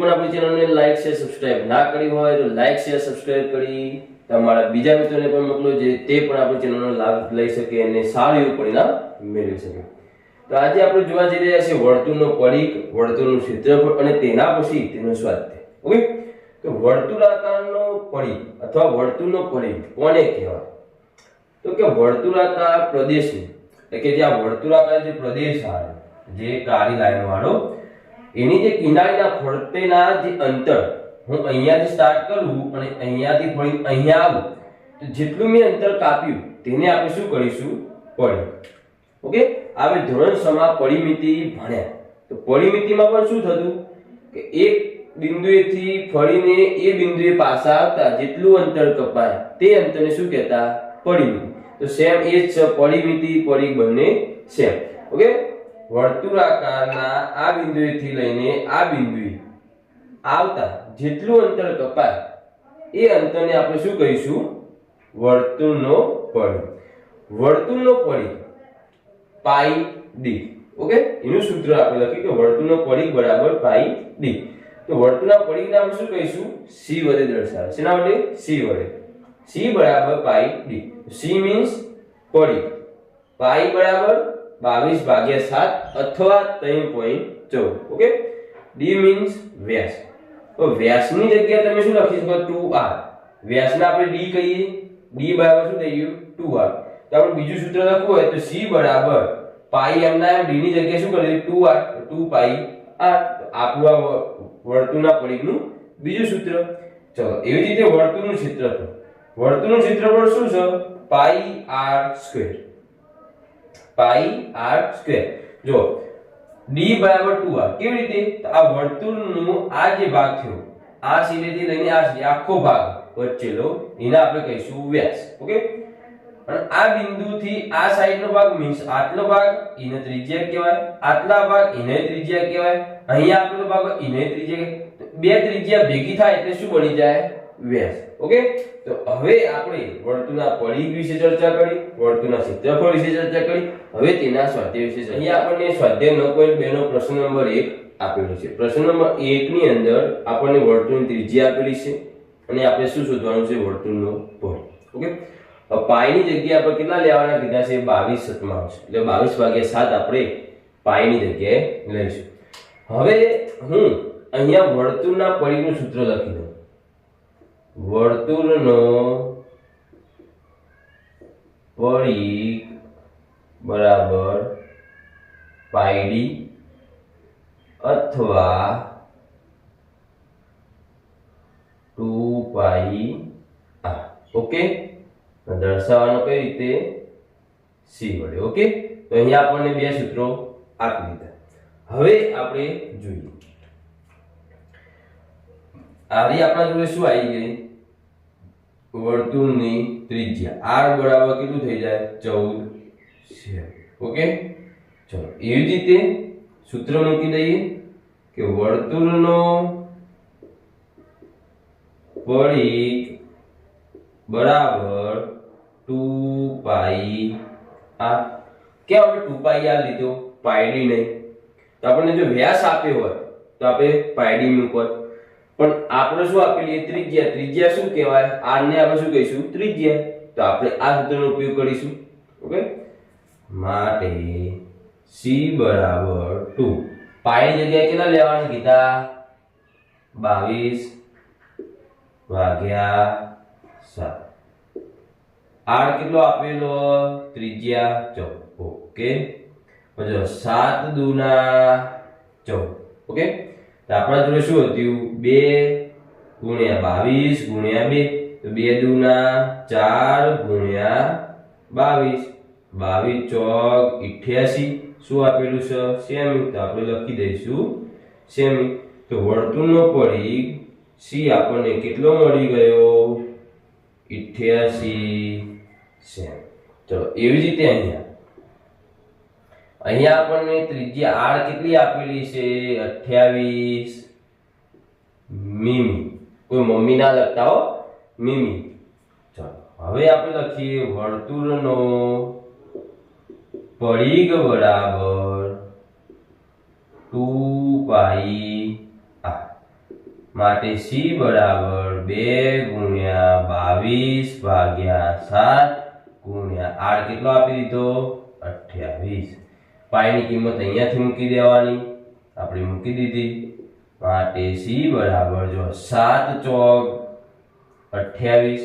પણ આપણી ચેનલને લાઈક શેર સબસ્ક્રાઇબ ના કરી હોય તો લાઈક શેર સબસ્ક્રાઇબ કરી તમારા બીજા મિત્રોને પણ મોકલો જે તે પણ આપણી ચેનલનો લાભ લઈ શકે અને સારું એવું પરિણામ મેળવી શકે. તો આજે આપણે જોવા જઈ રહ્યા છીએ વર્તુળનો પડીક વર્તુળનું ક્ષેત્રફળ અને તેના પછી તેનો સ્વાધ્યાય. ઓકે તો વર્તુળાકારનો પડીક અથવા વર્તુળનો પડીક કોને કહેવાય? તો કે વર્તુળાકાર પ્રદેશને, એટલે કે જે આ વર્તુળાકાર જે પ્રદેશ આવે, જે કાળી લાઈન વાળો એની જે કિનારીના ફરતેના જે અંતર, હું અહીંયાથી સ્ટાર્ટ કરું અને અહીંયાથી ફરી અહીંયા આવું, તો જેટલું મેં અંતર કાપ્યું, તેને આપણે શું કરીશું? પડી. ઓકે? આવે ધોરણ સમા પરિમિતિ ભણ્યા. તો પરિમિતિમાં પણ શું થતું? કે એક બિંદુએથી ફરીને એ બિંદુએ પાછા આવતા જેટલું અંતર કપાય, તે અંતરને શું કહેતા? પરિમિતિ. તો સેમ એ જ છે પરિમિતિ પડી બંને સેમ. ઓકે? વર્તુળાકારના આ બિંદુએથી લઈને આ બિંદુએ આવતા જેટલું અંતર કપાય, એ અંતરને આપણે શું કહીશું? વર્તુળનો પડી. વર્તુળનો પડી પાઈ ડી. ઓકે? એનું સૂત્ર આપણે લખ્યું કે વર્તુળનો પડી બરાબર પાઈ ડી. તો વર્તુળના પડીને આપણે શું કહીશું? સી વડે દર્શાવે. શેના વડે? સી વડે. સી બરાબર પાઈ ડી. સી મીન્સ પડી. પાઈ બરાબર 22 ભાગ્યા સાત અથવા 3.14 ઓકે ડી મીન્સ વ્યાસ. તો વ્યાસની જગ્યાએ તમે શું લખી શકો? 2r વ્યાસને આપણે ડી કહીએ. ડી બરાબર શું થઈ ગયું? ટુ આર તો આપણે બીજું સૂત્ર લખવું હોય તો સી બરાબર પાઈ એમ ના એમ ડી ની જગ્યાએ શું કરી two R two pi R આપણું આ વર્તુળના પરિઘનું બીજું સૂત્ર. ચલો, એવી જ રીતે વર્તુળનું ક્ષેત્રફળ. વર્તુળનું ક્ષેત્રફળ શું છે? Pi R square pi r square જો, d બરાબર 2r કેવી રીતે? તો આ વર્તુળનું આ જે ભાગ થયો, આ સિરેથી લઈને આ સુધી, આખો ભાગ વચ્ચેનો એને આપણે કહીશું વ્યાસ. ઓકે? અને આ બિંદુથી આ સાઈડનો ભાગ મીન્સ આટલો ભાગ, એને ત્રિજ્યા કહેવાય. આટલા ભાગ, એને ત્રિજ્યા કહેવાય. અહીંયા આપેલો ભાગ એને ત્રિજ્યા બે ત્રિજ્યા ભેગી થાય એટલે શું બની જાય? વ્યાસ. ઓકે? તો હવે આપણે વર્તુળના પરિઘ વિશે ચર્ચા કરી. વર્તુળના ક્ષેત્રફળ વિશે ચર્ચા કરી. હવે તેના સ્વાધ્યાય વિશે. અહીંયા આપણને સ્વાધ્યાય 9.2 નો પ્રશ્ન નંબર એક આપેલો છે. પ્રશ્ન નંબર 1 ની અંદર આપણને વર્તુળની ત્રિજ્યા આપેલી છે અને આપણે શું શોધવાનું છે? વર્તુળનો પરિઘ ઓકે? પાયની જગ્યાએ આપણે કેટલા લેવાના કીધા છે? 22 સતમાંશ. એટલે 22 ભાગ્યા સાત આપણે પાયની જગ્યાએ લઈશું. હવે હું અહીંયા વર્તુળના પરિનું સૂત્ર લખી દઉં. વર્તુળનો પરિઘ બરાબર પાયડી અથવા ટુ પાઈ આર ઓકે? દર્શાવવાનો કઈ રીતે? સી વડે. ઓકે? તો અહીંયા આપણને બે સૂત્રો આપી દીધા. હવે આપણે જોઈએ. આવી આપણા જોડે શું આવી ગઈ? વર્તુળની ત્રિજ્યા. R બરાબર કેટલું થઈ જાય? 14 છે. ઓકે ચલો. એવી જ રીતે સૂત્ર મૂકી દઈએ કે વર્તુળનો પરિઘ બરાબર 2 પાઈ આ કેમ આપણે 2 પાઈ આ લીધો? પાયડી નહીં. તો આપણને જો વ્યાસ આપ્યો હોય, તો આપણે d મૂકવો પણ આપણે શું આપેલી એ ત્રિજ્યા? ત્રિજ્યા શું કહેવાય? r ને આપણે શું કહીશું? ત્રિજ્યા. તો આપણે આ સૂત્રનો ઉપયોગ કરીશું. ઓકે? માટે c બરાબર 2 પાઈ ની જગ્યાએ કેટલા લેવાના કીધા? 22 ભાગ્યા 7 r કેટલો આપેલો? ત્રિજ્યા 14 ઓકે? પછી 7 દુના 14 ઓકે? તો આપણા જોડે શું હતું? બે ગુણ્યા 22 ગુણ્યા બે. તો બે દુના ચાર ગુણ્યા 22 22 ચોક 88 શું આપેલું છે? સેમી. તો આપણે લખી દઈશું સેમી. તો વર્તુળનો પરિઘ સી આપણને કેટલો મળી ગયો? 88 સેમી. ચલો, એવી જ રીતે અહીંયા. અહીંયા આપણને ત્રિજ્યા r કેટલી આપેલી છે? 28 મીમી. કોઈ મમ્મી ના લખતા હો? મીમી. ચાલો, હવે આપણે લખીએ વર્તુળનો પરિઘ બરાબર 2 પાઈ r માટે સી બરાબર બે ગુણ્યા બાવીસ ભાગ્યા સાત ગુણ્યા આર કેટલો આપી દીધો? અઠ્યાવીસ. પાઈની કિંમત અહીંયાથી મૂકી દેવાની. આપણે મૂકી દીધી. માટે સી બરાબર જો સાત ચોક અઠ્યાવીસ,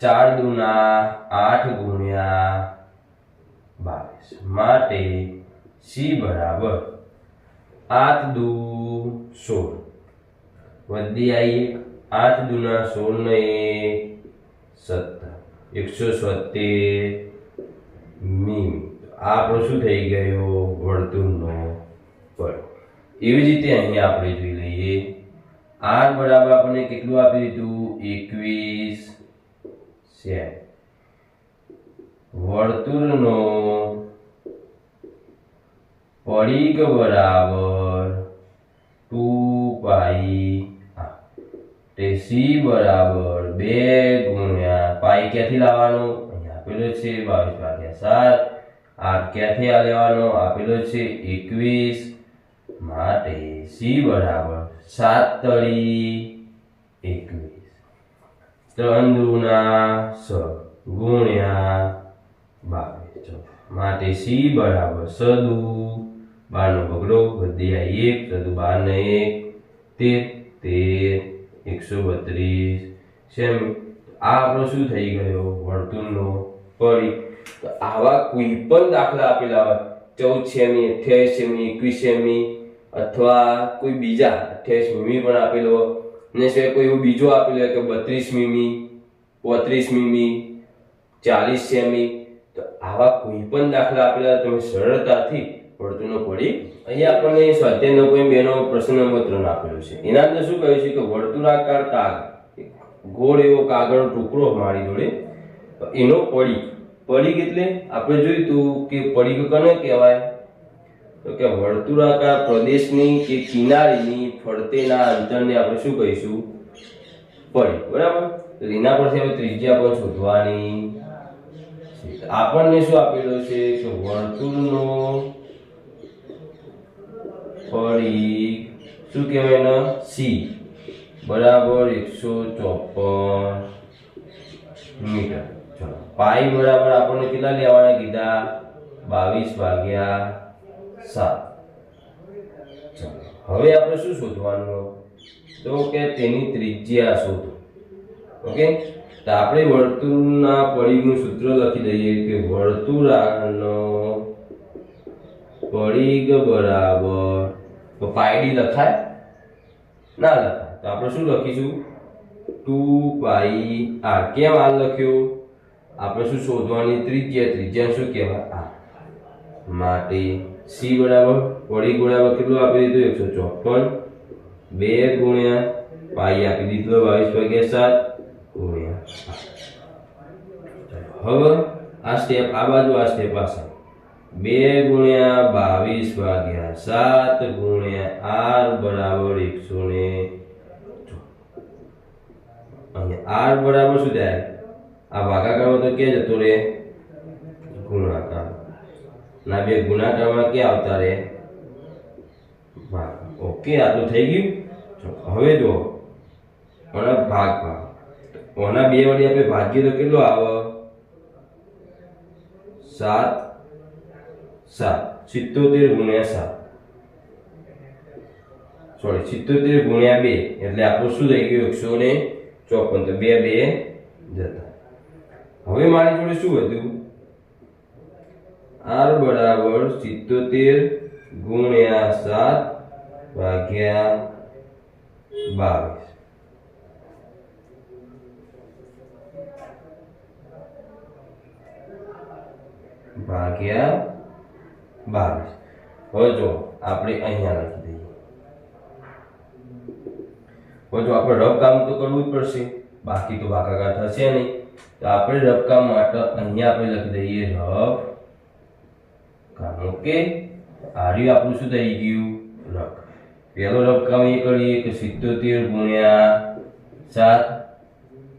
ચાર દુના આઠ ગુણ્યા બાવીસ. માટે સી બરાબર આઠ દુ સોળ. વધી આવીએ આઠ દુના સોળ ને સત્તર. એકસો સોતેર મીમી. આ આપણો શું થઈ ગયો વર્તુળનો પડ એવી જ રીતે અહીંયા આપણે જોઈ લઈએ. આર બરાબર આપણને કેટલું આપી દીધું? એકવીસ સેમ. વર્તુળનો પડીક બરાબર ટુ પાઈ તે સી બરાબર બે ગુણ્યા પાઈ ક્યાંથી લાવવાનો? અહીંયા આપેલો છે, બાવીસ ભાગ્યા સાત. આર ક્યાંથી આ લેવાનો? આપેલો છે એકવીસ માટે સી બરાબર સાત તળી એકવીસ. ત્રણ દુના સ ગુણ્યા બાવીસ. માટે સી બરાબર સદુ બારનો બગડો વધ્યા એક સદુ બાર ને એક, તેર તેર, એકસો બત્રીસ. સેમ આ આપણો શું થઈ ગયો વર્તુળનો તો આવા કોઈ પણ દાખલા આપેલા હોય ચૌદ સેમી અઠ્યાવીસ સેમી એકવીસ સેમી અથવા કોઈ બીજા અઠ્યાવીસ મીમી પણ આપેલો ને સિવાય કોઈ એવો બીજો આપેલો હોય કે બત્રીસ મીમી પોત્રીસ મીમી ચાલીસ સેમી તો આવા કોઈ પણ દાખલા આપેલા તમે સરળતાથી વર્તુળનો પડી અહીંયા આપણને સ્વાધ્યાય નવ પોઈન્ટ બેનો પ્રશ્ન નંબર ત્રણ આપેલો છે. એના અંદર શું કહ્યું છે કે વર્તુળાકાર કાગ ગોળ એવો કાગળનો ટુકડો મારી જોડે, એનો પડી. પડીક એટલે આપણે જોયું કે પડીક કોને કહેવાય? તો કે વર્તુળાકાર પ્રદેશની કે કિનારીની ફરતેના અંતરને આપણે શું કહીશું? પડી, બરાબર? તો એના પરથી આપણે ત્રિજ્યા પણ શોધવાની આપણને શું આપેલો છે? કે વર્તુળનો પડી શું કહેવાય ને સી. બરાબર, એકસો ચોપન મીટર. પાઈ બરાબર આપણને કેટલા લેવાના કીધા? બાવીસ ભાગ્યા સાત. હવે આપણે શું શોધવાનું તો કે તેની ત્રિજ્યા શોધો. ઓકે? તો આપણે વર્તુળના પરિઘનું સૂત્ર લખી દઈએ કે વર્તુળાનો પરિઘ બરાબર, તો પાયડી લખાય? ના લખાય. તો આપણે શું લખીશું? Two pi R. કેમ આર લખ્યો? આપણે શું શોધવાની? ત્રિજ્યા ત્રિજ્યા શું કહેવાય? આ. માટે સી બરાબર વળી બરાબર કેટલું આપી દીધું? એકસો ચોપન. બે ગુણ્યા પાઈ આપી દીધો. બાવીસ વાગ્યા સાત ગુણ્યા હવે આ સ્ટેપ આ બાજુ આ સ્ટેપ પાસે. બે ગુણ્યા બાવીસ ભાગ્યા સાત ગુણ્યા આર બરાબર એકસો ને આર બરાબર શું થાય? આ ભાગાકારમાં તો ક્યાં જતો રે. ગુણાકાર ના, બે ગુણાકારમાં ક્યાં આવતા રે? ભાગ ઓકે તો થઈ ગયું. હવે જો ઓના ભાગ ભાગ. ઓના બે વડે આપણે ભાગીએ તો કેટલો આવે? સાત સાત. સિત્તોતેર ગુણ્યા સાત. સોરી સિત્તોતેર ગુણ્યા બે. એટલે આપણું શું થઈ ગયું? એકસો ને ચોપન. તો બે બે જતા. હવે મારી જોડે શું હતું આર બરાબર સિત્તોતેર ગુણ્યા સાત ભાગ્યા બાવીસ. ભાગ્યા બાવીસ. હવે જો આપણે અહીંયા લખી દઈએ. હવે જો આપણે રફ કામ તો કરવું જ પડશે. બાકી તો ભાગાકાર થશે નહીં. તો આપણે રફ માટે અહીંયા આપણે લખી દઈએ રબ કામ ઓકે આર્યું આપણું શું થઈ ગયું? રફ પહેલો રબકામ એ કરીએ કે સિત્તોતેર ગુણ્યા સાત,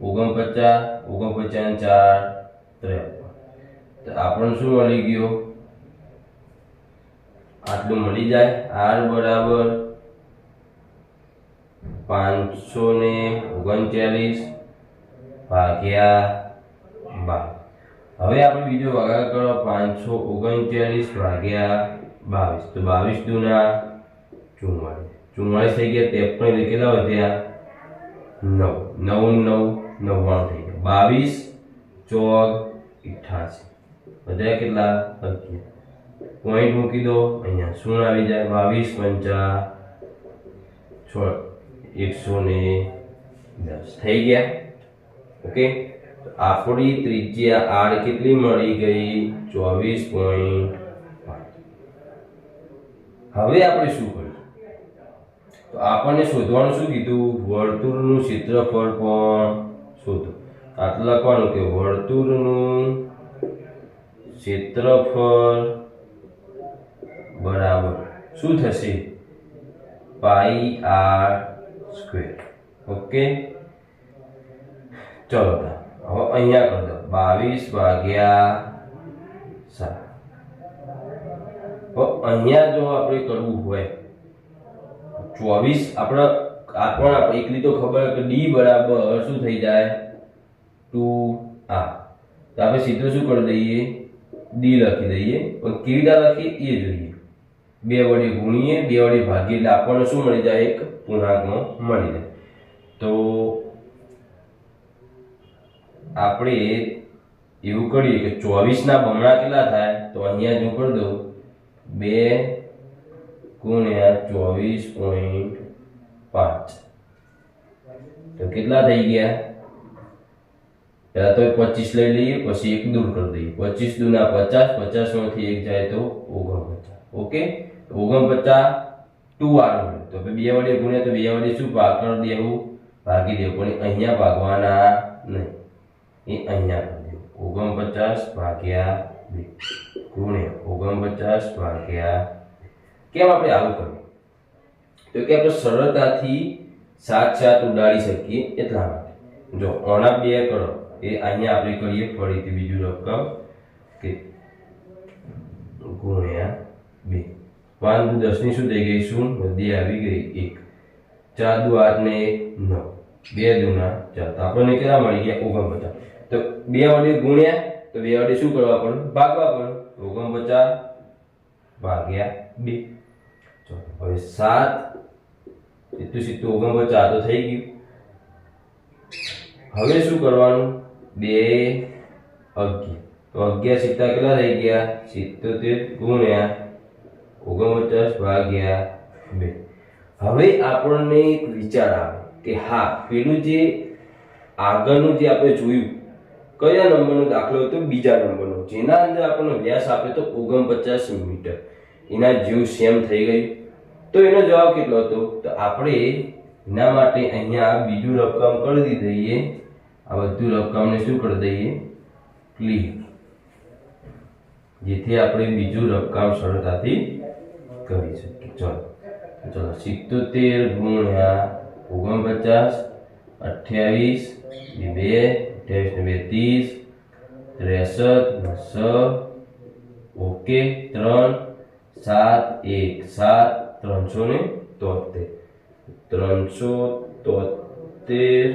ઓગણપચાસ ઓગણપચાસ ચાર, ત્રેપન. તો આપણને શું મળી ગયો? આટલું મળી જાય. આર બરાબર પાંચસો ને ઓગણચાલીસ. ભાગ્યા બાર. હવે આપણે બીજો ભાગાકાર કરો, પાંચસો ઓગણચાલીસ ભાગ્યા બાવીસ. તો બાવીસ દુના ચુમ્માળીસ. ચુમ્માળીસ થઈ ગયા, ત્રેપન કેટલા વધ્યા નવ. નવ નવ, નવ્વાણું થઈ ગયા. બાવીસ ચોગ અઠ્ઠાસી વધ્યા કેટલા? અગિયાર પોઈન્ટ મૂકી દો, અહીંયા શું આવી જાય? બાવીસ પંચા છ, એકસો ને દસ. થઈ ગયા? ઓકે? આપણી ત્રિજ્યા આર કેટલી મળી ગઈ? ચોવીસ પોઈન્ટ હવે આપણે શું કર્યું તો આપણને શોધવાનું શું કીધું? વર્તુળનું ક્ષેત્રફળ પણ શોધો. આટલું લખવાનું કે વર્તુળનું ક્ષેત્રફળ બરાબર શું થશે? Pi R square. ઓકે? ચલો હવે અહીંયા કરી દો બાવીસ ભાગ્યા સાત. હવે અહીંયા જો આપણે કરવું હોય, ચોવીસ આપણે પણ આપણે એકલી તો ખબર કે ડી બરાબર શું થઈ જાય? ટુ, આ. તો આપણે સીધું શું કરી દઈએ? ડી લખી દઈએ. પણ કેવી રીતે લખીએ? એ જોઈએ. બે વડે ગુણીએ, બે વડે ભાગીએ, એટલે આપણને શું મળી જાય? એક પૂર્ણાંકમાં મળી જાય. તો આપણે એવું કરીએ કે ચોવીસના બમણા કેટલા થાય? તો અહીંયા જો કરી દઉં. બે ગુણ્યા ચોવીસ પોઈન્ટ પાંચ. તો કેટલા થઈ ગયા? પહેલા તો પચીસ લઈ લઈએ, પછી એક દૂર કરી દઈએ. પચીસ દૂના પચાસ પચાસમાંથી એક જાય તો ઓગણપચાસ. ઓકે? ઓગણપચાસ ટુ આર તો બે વડે ગુણ્યા તો બે વડે શું ભાગ કરી દેવું? ભાગી દેવું. પણ અહીંયા ભાગવાના નહીં. એ અહીંયા દેવું ઓગણપચાસ ભાગ્યા બે. ગુણ્યા ઓગણપચાસ ભાગ્યા કેમ આપણે આવું કર્યું તો કે આપણે સરળતાથી સાત સાત ઉડાડી શકીએ એટલા માટે. જો ઓણા બે કરો, એ અહીંયા આપણે કરીએ ફરીથી બીજું રકમ કે ગુણ્યા બે. પાંચ દસની શું થઈ ગઈ? શું બધી આવી ગઈ. એક. ચાર દુ આઠ ને નવ. બે દુના ચાર. આપણને કેટલા મળી ગયા? ઓગણપચાસ. તો બે વડે ગુણ્યા, તો બે વડે શું કરવા પડે? ભાગવા પડે. ઓગણપચાસ ભાગ્યા બે. હવે સાત, સીધું સીધું ઓગણપચાસ તો થઈ ગયું. હવે શું કરવાનું? બે અગિયાર. તો અગિયાર સીતા કેટલા થઈ ગયા? સિત્તોતેર ગુણ્યા ઓગણપચાસ ભાગ્યા બે. હવે આપણને એક વિચાર આવે કે હા, પેલું જે આગળનું જે આપણે જોયું કયા નંબરનો દાખલો હતો? બીજા નંબરનો. જેના અંદર આપણને વ્યાસ આપે તો ઓગણપચાસ મીટર. એના જીવ સેમ થઈ ગયું. તો એનો જવાબ કેટલો હતો? તો આપણે એના માટે અહીંયા બીજું રકમ કરી દઈએ આ બધું રકમને શું કરી દઈએ? ક્લિયર જેથી આપણે બીજું રકમ સરળતાથી કરી શકીએ. ચલો. ચલો. સિત્તોતેર ગુણ્યા ઓગણપચાસ અઠ્યાવીસ બે. અઠ્યાવીસ ને બે ત્રીસ ત્રેસઠ ને છ ઓકે ત્રણ સાત એક સાત ત્રણસો ને તોતેર ત્રણસો તોતેર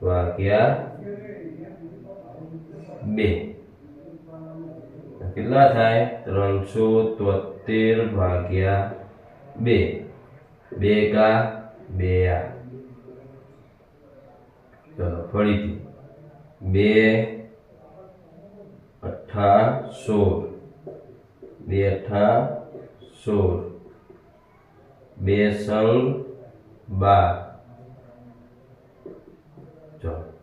ભાગ્યા બે કેટલા થાય ત્રણસો તોતેર ભાગ્યા બે બે કા બે આ ચલો ફરીથી બે અઠ્ઠા સોળ. બે અઠ્ઠા સોળ. બે સંગ બાર. ચલો.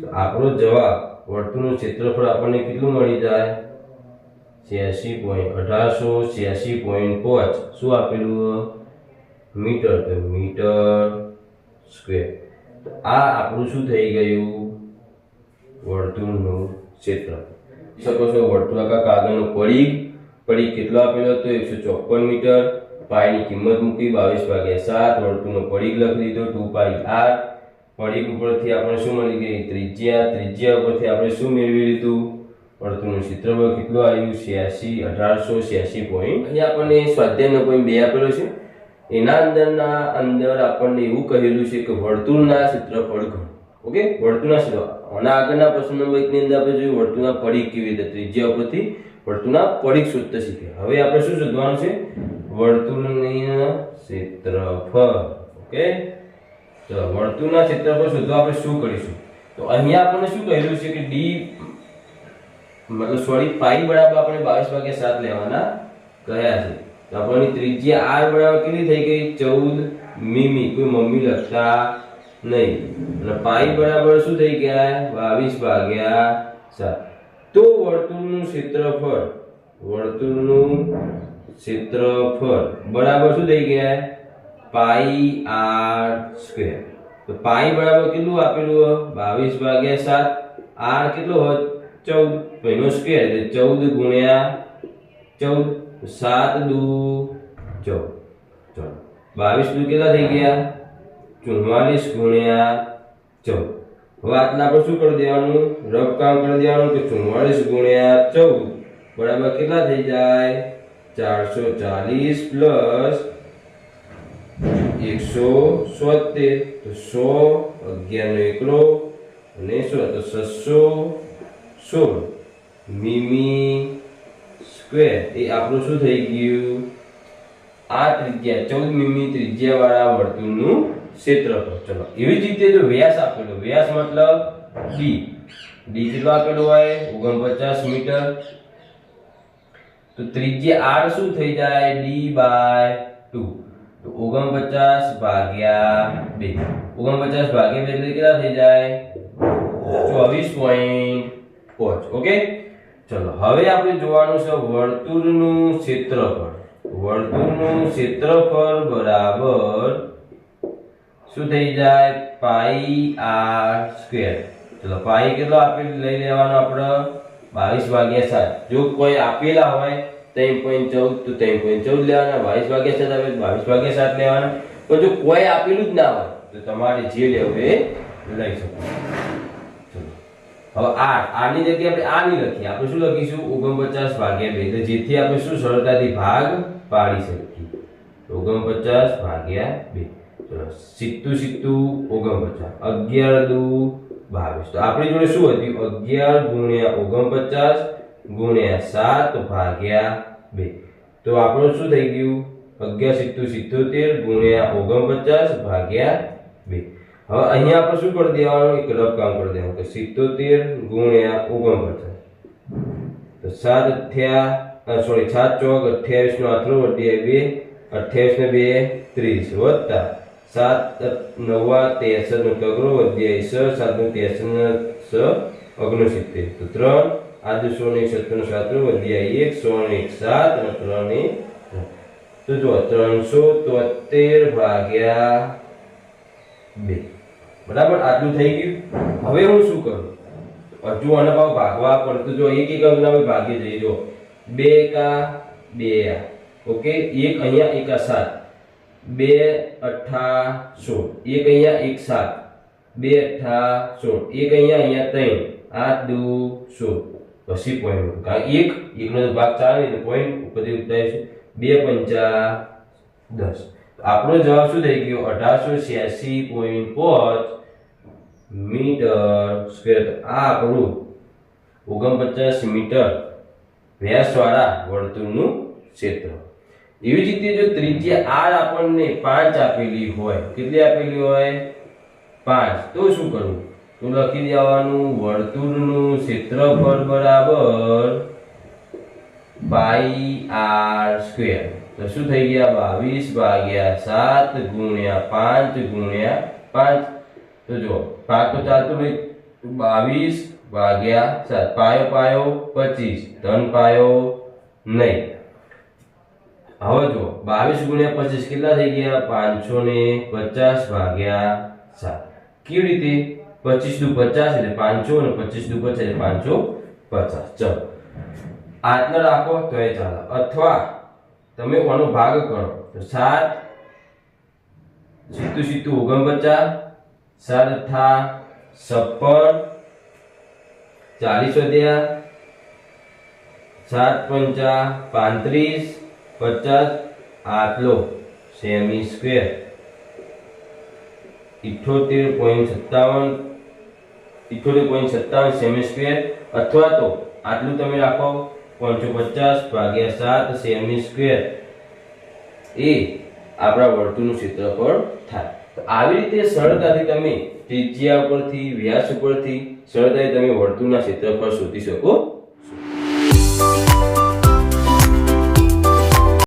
તો આપણો જવાબ વર્તુળનું ક્ષેત્રફળ આપણને કેટલું મળી જાય? છ્યાસી પોઈન્ટ અઢારસો, છ્યાસી પોઈન્ટ પાંચ. શું આપેલું? મીટર તો મીટર સ્ક્વેર. આ આપણું શું થઈ ગયું? વર્તુળનું ક્ષેત્ર. શકો છો, વર્તુળાકાર કાગળનો પડીક પડીક કેટલો આપેલો હતો? એકસો ચોપન મીટર. પાયની કિંમત મૂકી બાવીસ ભાગ્યા સાત. વર્તુળનો પડીક લખી દીધો, ટુ પાઈ આર. પડીક ઉપરથી આપણે શું મળી ગઈ? ત્રિજ્યા. ત્રિજ્યા ઉપરથી આપણે શું મેળવી લીધું? વર્તુળનું ક્ષેત્રફળ કેટલું આવ્યું? છ્યાસી, અઢારસો છ્યાસી પોઈન્ટ અહીંયા આપણને સ્વાધ્યાયનો પોઈન્ટ બે આપેલો છે. એના અંદરના અંદર આપણને એવું કહેલું છે કે વર્તુળના ક્ષેત્રફળ ઘણું ઓકે? વર્તુળના ક્ષેત્ર આના આગળના પ્રશ્ન નંબર એકની અંદર આપણે જોયું, વર્તુળના પડીક કેવી રીતે ત્રિજ્યા ઉપરથી વર્તુળના પડીક શોધતા શીખ્યા હવે આપણે શું શોધવાનું છે? વર્તુળની ક્ષેત્રફળ. ઓકે? તો વર્તુળના ક્ષેત્રફળ શોધવા આપણે શું કરીશું? તો અહીંયા આપણને શું કહેલું છે કે ડી મતલબ સોરી પાઈ બરાબર આપણે બાવીસ વાગ્યા સાત લેવાના કહ્યા છે. તો આપણને ત્રિજ્યા આર બરાબર કેટલી થઈ ગઈ? ચૌદ. મીમી. કોઈ મમ્મી લખતા નહીં. અને પાઈ બરાબર શું થઈ ગયા? બાવીસ ભાગ્યા સાત. તો વર્તુળનું ક્ષેત્રફળ વર્તુળનું ક્ષેત્રફળ બરાબર શું થઈ ગયા? Pi R square. તો પાઈ બરાબર કેટલું આપેલું હોય? બાવીસ ભાગ્યા સાત. આર કેટલો હોય? ચૌદ. તો એનો સ્ક્વેર એટલે ચૌદ ગુણ્યા ચૌદ. સાત દુ ચૌદ ચલો બાવીસ દુ કેટલા થઈ ગયા? ચુમ્માલીસ ગુણ્યા ચૌદ હવે આટલા આપણે શું કરી દેવાનું? રફ કામ કરી દેવાનું કે ચુમ્માલીસ ગુણ્યા ચૌદ? બરાબર કેટલા થઈ જાય? ચારસો ચાલીસ પ્લસ એકસો સોતેર તો સો અગિયારનો એકલો અને સો, તો છસો સોળ. મીમી સ્ક્વેર એ આપણું શું થઈ ગયું? આ ત્રિજ્યા ચૌદ મીમી ત્રિજ્યા વાળા વર્તુળનું ક્ષેત્રફળ. ચલો, એવી જ રીતે જો વ્યાસ આપેલો, વ્યાસ મતલબ ડી ડી કેટલો આપેલો હોય? ઓગણપચાસ મીટર. તો ત્રિજ્યા આર શું થઈ જાય? D by two. તો ઓગણપચાસ ભાગ્યા બે. ઓગણપચાસ ભાગ્યા બે એટલે કેટલા થઈ જાય? ચોવીસ પોઈન્ટ પાંચ. ઓકે? ચલો, હવે આપણે જોવાનું છે વર્તુળનું ક્ષેત્રફળ. વર્તુળનું ક્ષેત્રફળ બરાબર શું થઈ જાય? Pi R square. ચલો, પાઈ કેટલો આપેલ લઈ લેવાનો આપણે? બાવીસ ભાગ્યા સાત. જો કોઈ આપેલા હોય ત્રણ પોઈન્ટ ચૌદ, તો ત્રણ પોઈન્ટ ચૌદ લેવાના. બાવીસ ભાગ્યા સાત આવે બાવીસ ભાગ્યા સાત લેવાના. પણ જો કોઈ આપેલું જ ના હોય, તો તમારે જે લેવું એ લઈ શકો. ચલો. હવે આર આની જગ્યાએ આપણે આ નહીં લખીએ. આપણે શું લખીશું? ઓગણપચાસ ભાગ્યા બે. એટલે જેથી આપણે શું સરળતાથી ભાગ પાડી શકીએ. ઓગણપચાસ ભાગ્યા બે. ચલો સિત્તું સિત્તું ઓગણપચાસ. અગિયાર દુ બાવીસ. તો આપણી જોડે શું હતું? અગિયાર ગુણ્યા ઓગણપચાસ ગુણ્યા સાત ભાગ્યા બે. તો આપણું શું થઈ ગયું? અગિયાર સિત્તું સિત્તોતેર ગુણ્યા ઓગણપચાસ ભાગ્યા હવે અહીંયા આપણે શું કરી દેવાનું? એક રકમ કામ કરી દેવાનું કે સિત્તોતેર ગુણ્યા ઓગણપચાસ. તો સાત અઠ્યા સોરી સાત ચોક અઠ્યાવીસ નો આટલો વધી બે, અઠ્યાવીસ ને બે ત્રીસ. વત્તા સાત નવા ત્રેસઠ નો કગરો વધી સ સાત નો ત્રેસઠ સ ઓગણસિત્તેર. તો ત્રણ, આજે સો ને સત્તર સાતરો વધી એક, સો ને એક સાત અને ત્રણ ને તો જો ત્રણસો તોતેર ભાગ્યા બે. બરાબર? આટલું થઈ ગયું. હવે હું શું કરું? હજુ આને ભાવ ભાગવા પડતું જો એક એક આપણે ભાગી જઈ જો બે કા બે આ. ઓકે? એક અહીંયા, એક સાત. બે અઠ્ઠા સોળ. એક અહીંયા, એક સાત. બે અઠ્ઠા સોળ. એક અહીંયા અહીંયા ત્રણ. આ દુ, સોળ. પછી પોઈન્ટ કારણ એક, એકનો ભાગ ચાલે એટલે પોઈન્ટ ઉપરથી ઉતારે છે બે પંચા દસ. આપણો જવાબ શું થઈ ગયો? અઢારસો છ્યાસી પોઈન્ટ પાંચ મીટર સ્ક્વેર આ આપણું ઓગણપચાસ મીટર વ્યાસવાળા વર્તુળનું ક્ષેત્ર. એવી જ રીતે જો ત્રિજ્યા આર આપણને પાંચ આપેલી હોય, કેટલી આપેલી હોય? પાંચ. તો શું કરવું? તો લખી દેવાનું વર્તુળનું ક્ષેત્રફળ બરાબર પાઈ આર સ્ક્વેર. તો શું થઈ ગયા? બાવીસ ભાગ્યા સાત ગુણ્યા પાંચ ગુણ્યા પાંચ. તો જો પાંચ તો ચાલતું નહીં બાવીસ ભાગ્યા સાત, પાયો પાયો પચીસ, ધન પાયો નહીં. હવે જો બાવીસ ગુણ્યા પચીસ કેટલા થઈ ગયા? પાંચસો ને પચાસ ભાગ્યા સાત. કેવી રીતે? પચીસ દુ પચાસ એટલે પાંચસો અને પચીસ દુ પચાસ એટલે પાંચસો પચાસ. ચલો. આટલો રાખો તો એ ચાલે. અથવા તમે આનો ભાગ કરો. તો સાત, સીધું સીધું ઓગણપચાસ અઠા છપ્પન ચાલીસ વધ્યા. સાત પંચા પાંત્રીસ, પચાસ, આટલો સેમી સ્ક્વેર. ઇઠોતેર પોઈન્ટ સત્તાવન ઇઠોતેર પોઈન્ટ સત્તાવન સેમી સ્ક્વેર. અથવા તો આટલું તમે રાખો પાંચસો પચાસ ભાગ્યા સાત સેમી સ્ક્વેર. એ આપણા વર્તુળનું ક્ષેત્રફળ થાય. આવી રીતે સરળતાથી તમે ત્રિજ્યા ઉપરથી વ્યાસ ઉપરથી સરળતાથી તમે વર્તુળના ક્ષેત્રફળ શોધી શકો.